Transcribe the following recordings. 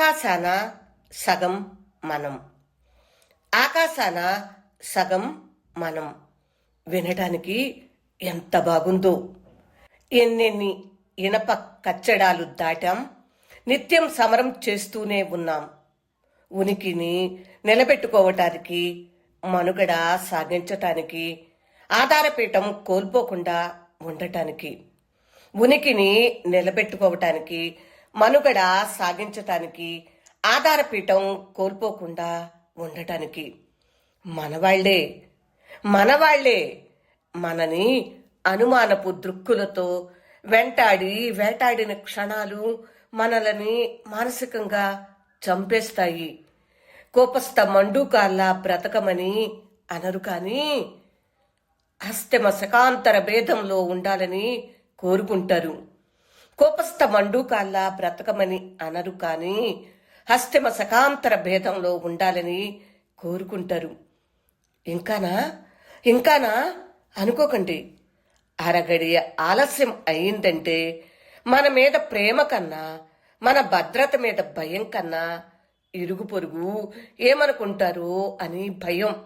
ఆకాశాన సగం మనం. ఆకాశాన సగం మనం. వినటానికి ఎంత బాగుందో. ఎన్నెన్ని ఇనప కచ్చడాలు దాటాం. నిత్యం సమరం చేస్తూనే ఉన్నాం. ఉనికిని నిలబెట్టుకోవటానికి మనుగడ సాగించటానికి ఆధారపీఠం కోల్పోకుండా ఉండటానికి ఉనికిని నిలబెట్టుకోవటానికి మనుగడ సాగించటానికి ఆధారపీఠం కోల్పోకుండా ఉండటానికి. మనవాళ్ళే మనవాళ్ళే మనని అనుమానపు దృక్కులతో వెంటాడి వేటాడిన క్షణాలు మనలని మానసికంగా చంపేస్తాయి. కోపస్థ మండూకాల్లా బ్రతకమని అనరు కానీ అస్తమ శకాంతర భేదంలో ఉండాలని కోరుకుంటారు. కోపస్థ మండూకాల్లా బ్రతకమని అనరు కానీ హస్తిమ శకాంతర భేదంలో ఉండాలని కోరుకుంటారు. ఇంకానా? ఇంకానా? అనుకోకండి. అరగడి ఆలస్యం అయిందంటే మన మీద ప్రేమ కన్నా మన భద్రత మీద భయం కన్నా ఇరుగు పొరుగు ఏమనుకుంటారో అని భయం.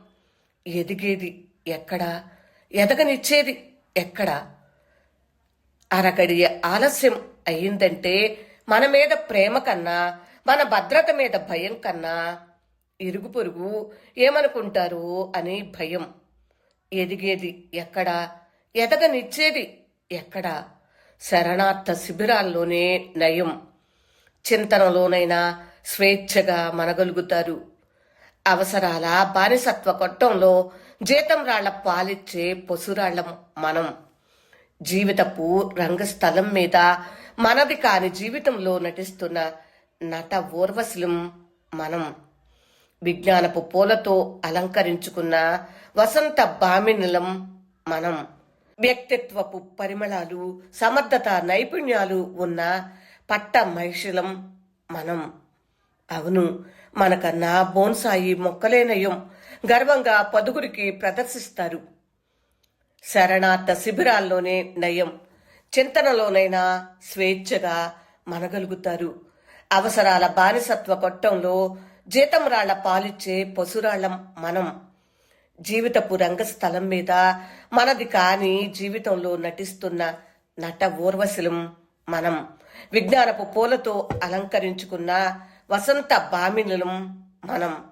ఎదిగేది ఎక్కడా? ఎదగనిచ్చేది ఎక్కడా? అరగడి ఆలస్యం అయ్యిందంటే మన మీద ప్రేమ కన్నా మన భద్రత మీద భయం కన్నా ఇరుగు పొరుగు ఏమనుకుంటారు అని భయం. ఎదిగేది ఎక్కడా? ఎదగనిచ్చేది ఎక్కడా? శరణార్థ శిబిరాల్లోనే నయం. చింతనలోనైనా స్వేచ్ఛగా మనగలుగుతారు. అవసరాల బానిసత్వ కొట్టంలో జీతం రాళ్ళ పాలిచ్చే పశురాళ్ళం మనం. జీవితపు రంగస్థలం మీద మనది కాని జీవితంలో నటిస్తున్న నట ఊర్వశులం మనం. విజ్ఞానపు పూలతో అలంకరించుకున్న వసంత బామినిలం మనం. వ్యక్తిత్వపు పరిమళాలు సమర్థత నైపుణ్యాలు ఉన్న పట్ట మహిషులం మనం. అవును మనకన్నా బోన్సాయి మొక్కలేనయం గర్వంగా పదుగురికి ప్రదర్శిస్తారు. శరణార్థ శిబిరాల్లోనే నయం. చింతనలోనైనా స్వేచ్ఛగా మనగలుగుతారు. అవసరాల బానిసత్వ కొట్టంలో జీతం రాళ్ళ పాలిచ్చే పశురాళ్ళం మనం. జీవితపు రంగస్థలం మీద మనది కాని జీవితంలో నటిస్తున్న నట ఊర్వశిలం మనం. విజ్ఞానపు పూలతో అలంకరించుకున్న వసంత బామినులం మనం.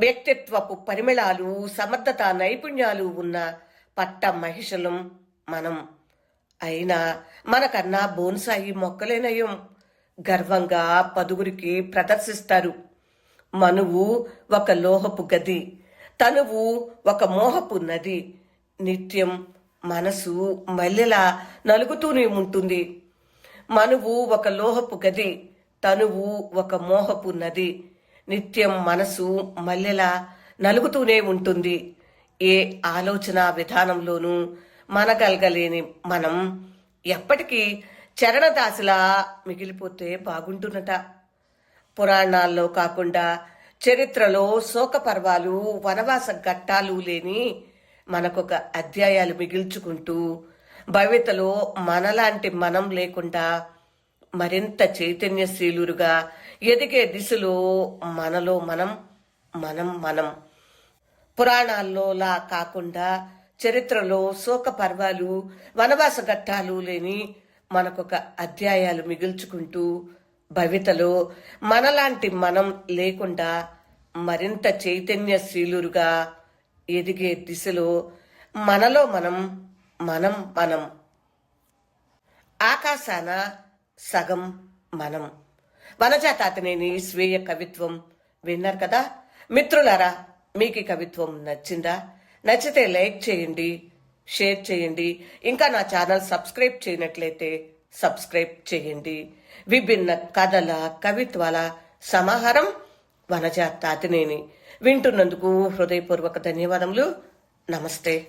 వ్యక్తిత్వపు పరిమళాలు సమర్థత నైపుణ్యాలు ఉన్న పట్ట మహిషలం మనం. అయినా మనకన్నా బోన్సాయి మొక్కలేనయం గర్వంగా పదుగురికి ప్రదర్శిస్తారు. మనువు ఒక లోహపు గది తనువు ఒక మోహపు నది. నిత్యం మనసు మల్లెలా నలుగుతూనే ఉంటుంది. మనువు ఒక లోహపు గది తనువు ఒక మోహపు నది. నిత్యం మనసు మల్లెలా నలుగుతూనే ఉంటుంది. ఏ ఆలోచన విధానంలోనూ మనగలగలేని మనం ఎప్పటికీ చరణదాసిలా మిగిలిపోతే బాగుంటున్నట పురాణాల్లో కాకుండా చరిత్రలో శోకపర్వాలు వనవాస ఘట్టాలు లేని మనకొక అధ్యాయాలు మిగిల్చుకుంటూ భవితలో మనలాంటి మనం లేకుండా మరింత చైతన్యశీలురుగా ఎదిగే దిశలో మనలో మనం మనం మనం పురాణాల్లోలా కాకుండా చరిత్రలో శోక పర్వాలు వనవాస ఘట్టాలు లేని మనకొక అధ్యాయాలు మిగుల్చుకుంటూ భవితలో మనలాంటి మనం లేకుండా మరింత చైతన్యశీలురుగా ఎదిగే దిశలో మనలో మనం మనం మనం. ఆకాశాన సగం మనం. వనజాతాతనేని స్వీయ కవిత్వం విన్నారు కదా? మిత్రులారా మీకు ఈ కవిత్వం నచ్చిందా? నచ్చితే లైక్ చేయండి షేర్ చేయండి. ఇంకా నా ఛానల్ సబ్స్క్రైబ్ చేయనట్లయితే సబ్స్క్రైబ్ చేయండి. విభిన్న కథల కవిత్వాల సమాహారం వనజ తాతినేని వింటున్నందుకు హృదయపూర్వక ధన్యవాదములు. నమస్తే.